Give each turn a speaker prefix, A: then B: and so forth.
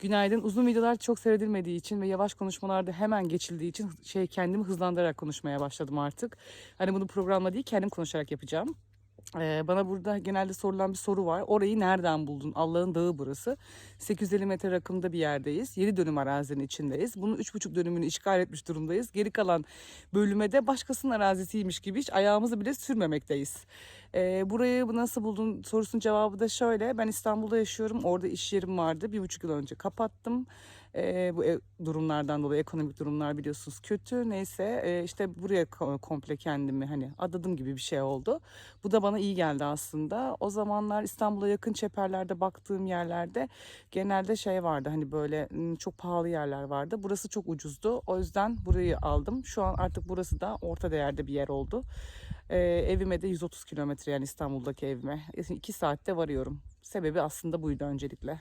A: Günaydın. Uzun videolar çok seyredilmediği için ve yavaş konuşmalarda hemen geçildiği için şey kendimi hızlandırarak konuşmaya başladım artık. Hani bunu programla değil kendim konuşarak yapacağım. Ee, bana burada genelde sorulan bir soru var. Orayı nereden buldun? Allah'ın dağı burası. 850 metre rakımda bir yerdeyiz. 7 dönüm arazinin içindeyiz. Bunun 3,5 dönümünü işgal etmiş durumdayız. Geri kalan bölüme de başkasının arazisiymiş gibi hiç ayağımızı bile sürmemekteyiz. Ee, burayı nasıl buldun sorusunun cevabı da şöyle. Ben İstanbul'da yaşıyorum. Orada iş yerim vardı. Bir buçuk yıl önce kapattım. Ee, bu durumlardan dolayı ekonomik durumlar biliyorsunuz kötü. Neyse e, işte buraya ko- komple kendimi hani adadım gibi bir şey oldu. Bu da bana iyi geldi aslında. O zamanlar İstanbul'a yakın çeperlerde baktığım yerlerde genelde şey vardı hani böyle çok pahalı yerler vardı. Burası çok ucuzdu. O yüzden burayı aldım. Şu an artık burası da orta değerde bir yer oldu. Ee, evime de 130 kilometre yani İstanbul'daki evime. 2 saatte varıyorum. Sebebi aslında buydu öncelikle.